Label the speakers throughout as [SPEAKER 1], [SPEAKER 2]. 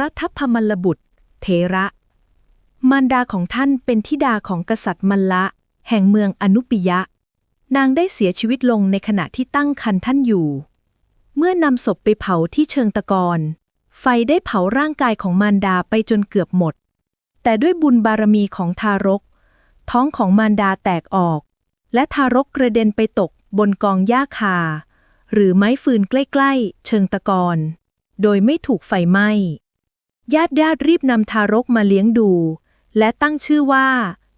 [SPEAKER 1] ระทัพพมลบุตร เทระ มารดาของท่านเป็นธิดาของกษัตริย์มัลละ แห่งเมืองอนุปิยะ นางได้เสียชีวิตลงในขณะที่ตั้งครรภ์ท่านอยู่ เมื่อนำศพไปเผาที่เชิงตะกอนไฟได้เผาร่างกายของมารดาไปจนเกือบหมด แต่ด้วยบุญบารมีของทารก ท้องของมารดาแตกออก และทารกกระเด็นไปตกบนกองหญ้าคา หรือไม้ฟืนใกล้ ๆ เชิงตะกอนโดยไม่ถูกไฟไหม้ ญาติญาติรีบนำทารกมาเลี้ยงดู และตั้งชื่อว่า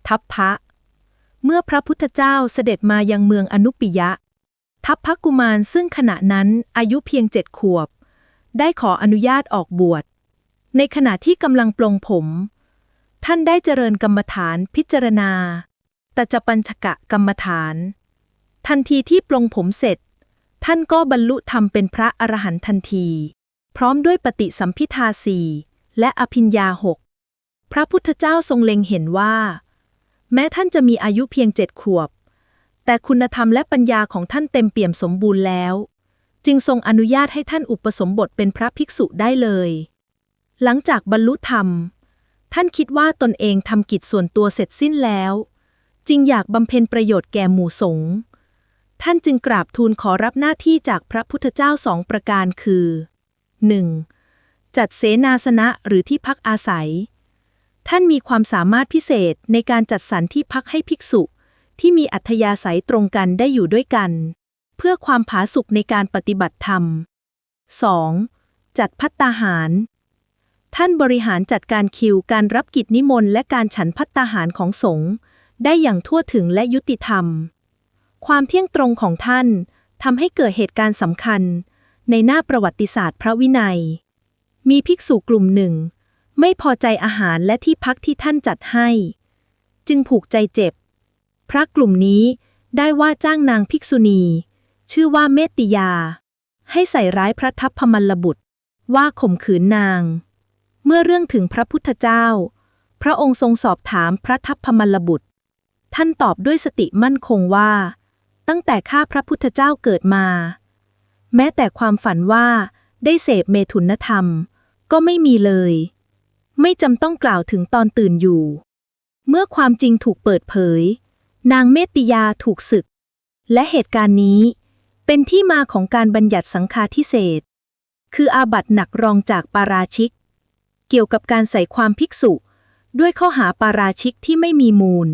[SPEAKER 1] ทัพพระ เมื่อพระพุทธเจ้าเสด็จมายังเมืองอนุปิยะ ทัพพระกุมารซึ่งขณะนั้นอายุเพียงเจ็ดขวบ ได้ขออนุญาตออกบวช ในขณะที่กำลังปลงผม ท่านได้เจริญกรรมฐานพิจารณาตจปัญชกะกรรมฐาน ทันทีที่ปลงผมเสร็จ ท่านก็บรรลุธรรมเป็นพระอรหันต์ทันที พร้อมด้วยปฏิสัมพิทาสี่ และอภิญญาหกพระพุทธเจ้าทรงเล็งเห็นว่า แม้ท่านจะมีอายุเพียงเจ็ดขวบ แต่คุณธรรมและปัญญาของท่านเต็มเปี่ยมสมบูรณ์แล้ว จึงทรงอนุญาตให้ท่านอุปสมบทเป็นพระภิกษุได้เลย หลังจากบรรลุธรรม ท่านคิดว่าตนเองทำกิจส่วนตัวเสร็จสิ้นแล้ว จึงอยากบำเพ็ญประโยชน์แก่หมู่สงฆ์ท่านจึงกราบทูลขอรับหน้าที่จากพระพุทธเจ้าสองประการคือ 1. จัดเสนาสนะหรือที่พักอาศัย ท่านมีความสามารถพิเศษในการจัดสรรที่พักให้ภิกษุ ที่มีอัธยาศัยตรงกันได้อยู่ด้วยกัน เพื่อความผาสุกในการปฏิบัติธรรม 2. จัดพัตตาหาร ท่านบริหารจัดการคิวการรับกิจนิมนต์และการฉันพัตตาหารของสงฆ์ได้อย่างทั่วถึงและยุติธรรม ความเที่ยงตรงของท่านทำให้เกิดเหตุการณ์สำคัญ ในหน้าประวัติศาสตร์พระวินัย มีภิกษุกลุ่มหนึ่ง ไม่พอใจอาหารและที่พักที่ท่านจัดให้ จึงผูกใจเจ็บ พระกลุ่มนี้ได้ว่าจ้างนางภิกษุณี ชื่อว่าเมติยา ให้ใส่ร้ายพระทัพพมลบุตร ว่าข่มขืนนาง เมื่อเรื่องถึงพระพุทธเจ้า พระองค์ทรงสอบถามพระทัพพมลบุตร ท่านตอบด้วยสติมั่นคงว่า ตั้งแต่ข้าพระพุทธเจ้าเกิดมา แม้แต่ความฝันว่าได้เสพเมถุนธรรม ก็ไม่มีเลย ไม่จำต้องกล่าวถึงตอนตื่นอยู่ เมื่อความจริงถูกเปิดเผย นางเมติยาถูกศึก และเหตุการณ์นี้ เป็นที่มาของการบัญญัติสังฆาทิเศษ คืออาบัตหนักรองจากปาราชิก เกี่ยวกับการใส่ความภิกษุ ด้วยข้อหาปาราชิกที่ไม่มีมูล